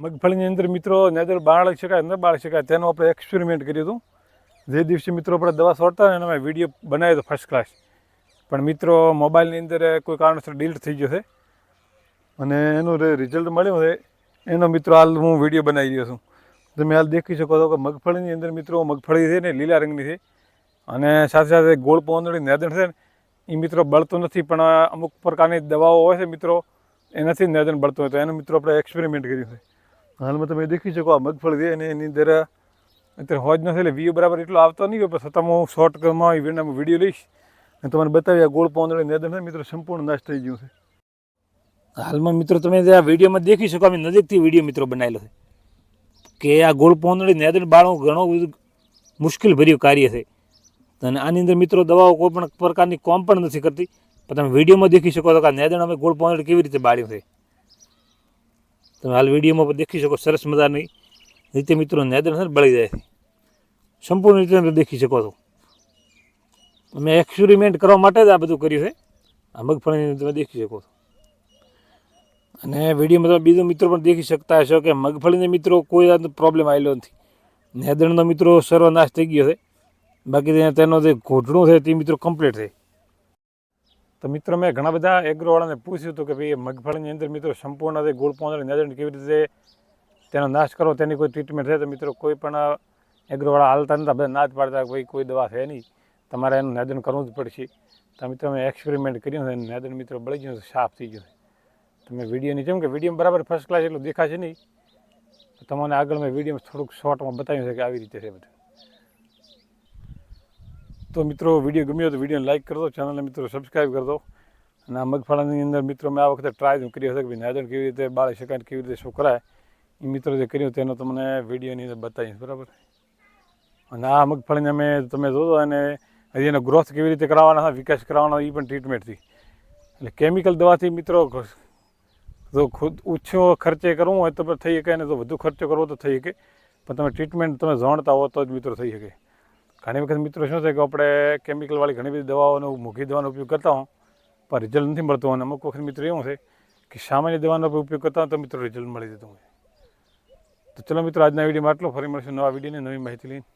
મગફળીની અંદર મિત્રો નેદર બાળી શકાય, ન બાળી શકાય, તેનું આપણે એક્સપેરિમેન્ટ કર્યું હતું. જે દિવસે મિત્રો આપણે દવા છોડતા ને એનો વીડિયો બનાવ્યો હતો ફર્સ્ટ ક્લાસ પણ મિત્રો મોબાઈલની અંદર કોઈ કારણસર ડિલીટ થઈ ગયો છે. અને એનું રિઝલ્ટ મળ્યું છે. એનો મિત્રો હાલ હું વીડિયો બનાવી રહ્યો છું. તમે હાલ દેખી શકો છો કે મગફળીની અંદર મિત્રો મગફળી છે ને લીલા રંગની છે. અને સાથે સાથે ગોળ પોંદડી નેદણ છે ને એ મિત્રો બળતું નથી, પણ અમુક પ્રકારની દવાઓ હોય છે મિત્રો, એનાથી નેદણ બળતું હોય. તો એનું મિત્રો આપણે એક્સપેરિમેન્ટ કર્યું છે. હાલમાં તમે દેખી શકો આ મગફળી અને એની અંદર, અત્યારે હોજ નથી એટલે વ્યૂ બરાબર એટલો આવતો નહીં હોય પણ છતાં હું શોર્ટમાં વીડિયો લઈશ અને તમને બતાવી આ ગોળ પોંદડી નેદર મિત્રો, સંપૂર્ણ નાશ થઈ ગયું છે. હાલમાં મિત્રો, તમે આ વિડીયોમાં દેખી શકો અમે નજીકથી વીડિયો મિત્રો બનાવેલો છે. કે આ ગોળ પોંદડી નેદર બાળવું ઘણું મુશ્કેલ ભર્યું કાર્ય છે. અને આની અંદર મિત્રો, દવાઓ કોઈ પણ પ્રકારની કોમ પણ નથી કરતી. પણ તમે વિડીયોમાં દેખી શકો તો કે નેદણ અમે ગોળ પોંદડી કેવી રીતે બાળ્યું છે. તમે હાલ વિડીયોમાં પણ દેખી શકો સરસ મજાની રીતે મિત્રો નેદર છે બળી જાય સંપૂર્ણ રીતે તમે દેખી શકો છો. અમે એક્સપેરિમેન્ટ કરવા માટે જ આ બધું કર્યું છે. આ મગફળીને તમે દેખી શકો છો. અને વિડીયોમાં તમે બીજો મિત્રો પણ દેખી શકતા હશો કે મગફળીને મિત્રો કોઈ જાતનો પ્રોબ્લેમ આવેલો નથી. નેદરનો મિત્રો સર્વનાશ થઈ ગયો છે. બાકી તેનો જે ઘોટણું છે તે મિત્રો કમ્પ્લીટ છે. તો મિત્રો મેં ઘણા બધા એગ્રોવાળાને પૂછ્યું હતું કે ભાઈ મગફળીની અંદર મિત્રો સંપૂર્ણ રીતે ગોળ નેદણ કેવી રીતે તેનો નાશ કરો, તેની કોઈ ટ્રીટમેન્ટ છે તો મિત્રો કોઈ પણ એગ્રોવાળા હાલતા નતા, બધા ના જ પાડતા કોઈ કોઈ દવા છે નહીં. તમારે એનું નેદણ કરવું જ પડશે. તો મિત્રો મેં એક્સપેરિમેન્ટ કર્યું છે અને મિત્રો બળી ગયું સાફ થઈ ગયું તમે વિડીયોની જેમ કે વીડિયો બરાબર ફર્સ્ટ ક્લાસ એટલું દેખાશે નહીં. તમને આગળ મેં વીડિયો થોડુંક શોર્ટમાં બતાવ્યું છે કે આવી રીતે છે બધું. તો મિત્રો વીડિયો ગમ્યો તો વિડીયોને લાઇક કરી દો ચેનલને મિત્રો સબસ્ક્રાઈબ કરી અને આ મગફળાની અંદર મિત્રો મેં આ વખતે ટ્રાય કર્યો હતો કે ભાઈ નાયદન કેવી રીતે, બાળી શકાય કેવી રીતે, શું કરાય, એ મિત્રો જે કર્યું તેનો તમને વિડીયોની અંદર બતાવીશ, બરાબર? અને આ મગફળીને અમે તમે જોજો અને હજી એનો ગ્રોથ કેવી રીતે કરાવવાના હતા વિકાસ કરાવવાનો એ પણ ટ્રીટમેન્ટથી એટલે કેમિકલ દવાથી મિત્રો જો ખુદ ઓછો ખર્ચે કરવું હોય તો થઈ શકે, અને જો વધુ ખર્ચો કરવો તો થઈ શકે. પણ તમે ટ્રીટમેન્ટ તમે જાણતા હો તો જ મિત્રો થઈ શકે. ઘણી વખત મિત્રો શું છે કે આપણે કેમિકલવાળી ઘણી બધી દવાઓનો મૂકી દવાનો ઉપયોગ કરતા હોઉં, પણ રિઝલ્ટ નથી મળતું. અને અમુક વખત મિત્રો એવું છે કે સામાન્ય દવાનો ઉપયોગ કરતા તો મિત્રો રિઝલ્ટ મળી જતું હોય. તો ચલો મિત્રો, આજના વિડીયોમાં આટલો. ફરી મળશું નવા વિડીયોને નવી માહિતી લઈને.